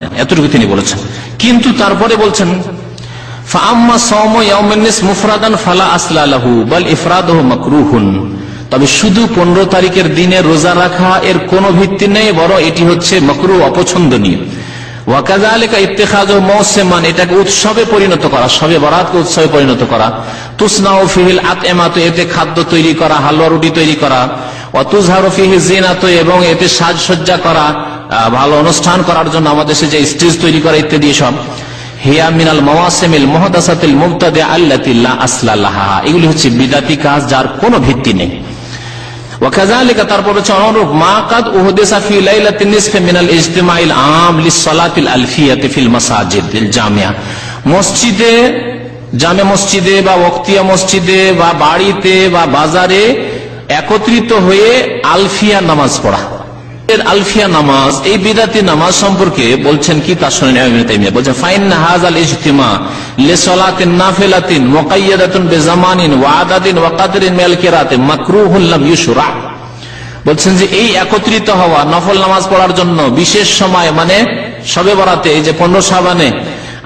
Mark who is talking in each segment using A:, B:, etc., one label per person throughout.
A: এতটুকু তিনি বলেছেন। কিন্তু তারপরে বলছেন তবে শুধু পনেরো তারিখের দিনে রোজা রাখা এর কোন ভিত্তি নেই বড় এটি হচ্ছে মকরু, অপছন্দনীয়। এটাকে উৎসবে পরিণত করা, সবে বরাতকে উৎসবে পরিণত করা। তুসনাও ফিহিল আত এমাত এতে খাদ্য তৈরি করা, হালুয়া রুটি তৈরি করা। অতুজহারো ফিহি জিনাত এবং এতে সাজসজ্জা করা। ভালো অনুষ্ঠান করার জন্য আমাদের দেশে যে স্টেজ তৈরি করা ইত্যাদি সব হিয়া মিনাল মওয়াসিমিল মুহদাসাতিল মুবতাদি আল্লাতিল্লা আসলাল্লাহা এগুলি হচ্ছে বিদাতি কাজ যার কোনো ভিত্তি নেই। তারপর হচ্ছে অনুরূপ, মা কাদ ফিল জামিয়া। মসজিদে মসজিদে বা মসজিদে বা বাড়িতে বা বাজারে একত্রিত হয়ে আলফিয়া নামাজ পড়া। আলফিয়া নামাজ, এই বিদাতি নামাজ সম্পর্কে বলছেন কি তার শুনে বলছেন যে এই একত্রিত হওয়া, নফল নামাজ পড়ার জন্য বিশেষ সময় মানে সবে বরাতে, এই যে পনেরো সাবানে।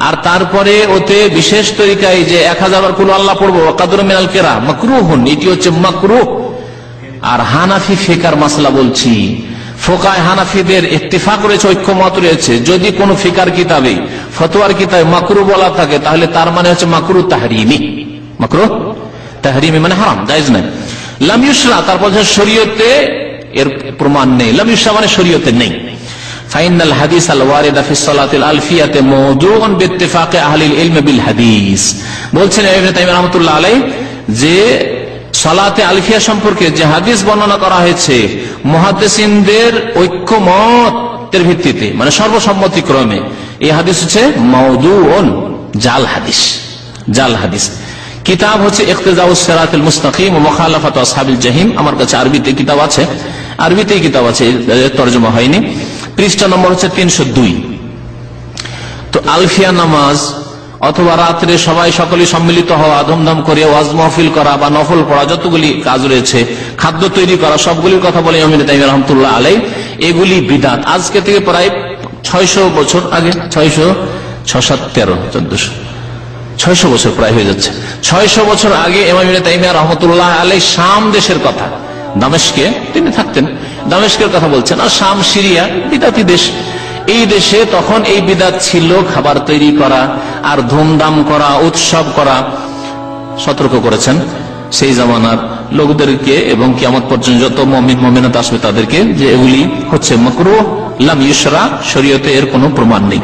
A: আর তারপরে ওতে বিশেষ তরিকায় যে এক হাজার কুল আল্লাহ পড়ব কাদুর মিনাল কেরা মাকরুহুন, এটি হচ্ছে মাকরুহ। আর হানাফি ফেকার মাসলা বলছি ফোকায় হানাফিদের ইত্তেফাক রয়েছে, ঐক্যমত রয়েছে। যদি কোন ফিকার কিতাবে, ফতোয়ার কিতাবে মাকরু বলা থাকে, তাহলে তার মানে হচ্ছে মাকরু তাহরিমি। মাকরু তাহরিমি মানে হারাম, জায়জ নাই লামিউসরা তারপর শরীয়তে এর প্রমাণ নেই। লামিউসরা মানে শরীয়তে নেই। বলছেন যে সালাতে আলফিয়া সম্পর্কে যে হাদিস বর্ণনা করা হয়েছে মহাদেসিনদের ঐক্যমতের ভিত্তিতে মানে সর্বসম্মতি ক্রমে এই হাদিস হচ্ছে মৌদুন জাল হাদিস জাল হাদিস। কিতাব হচ্ছে ইকতেজাউসরাতুল মুস্তাকিম ও মুখালাফাত আসহাবিল জাহিম। আমার কাছে আরবিতে কিতাব আছে আরবিতে কিতাব আছে তর্জমা হয়নি। পৃষ্ঠা নম্বর হচ্ছে তিনশো দুই। তো আলফিয়া নামাজ অথবা রাত্রে সবাই সকলে সম্মিলিত হওয়া, ধুমধাম করে ওয়াজ মহফিল করা বা নফল পড়া, যতগুলি কাজ রয়েছে, খাদ্য তৈরি করা, সবগুলির কথা বলে অমিন তাইম রহমতুল্লাহ আলাই, এগুলি বিদাত। আজকে থেকে প্রায় ছয়শো বছর আগে, ছয়শো ছ সাত তেরো চোদ্দশো, ছয়শো বছর প্রায় হয়ে যাচ্ছে। ছয়শো বছর আগে এমামিনা তাইমিয়া রহমতুল্লাহ আলাই শাম দেশের কথা, দামেশকে তিনি থাকতেন, দামেশকের কথা বলছেন, আর শাম সিরিয়া বিদাতি দেশ। এই দেশে তখন এই বিদাত ছিল, খাবার তৈরি করা আর ধুমধাম করা, উৎসব করা। সতর্ক করেছেন সেই জামানার লোকদেরকে এবং কিয়ামত পর্যন্ত যত মমিন মমিনাত আসবে তাদেরকে যে এগুলি হচ্ছে মকরু, লাম ইসরা শরীয়তে এর কোনো প্রমাণ নেই।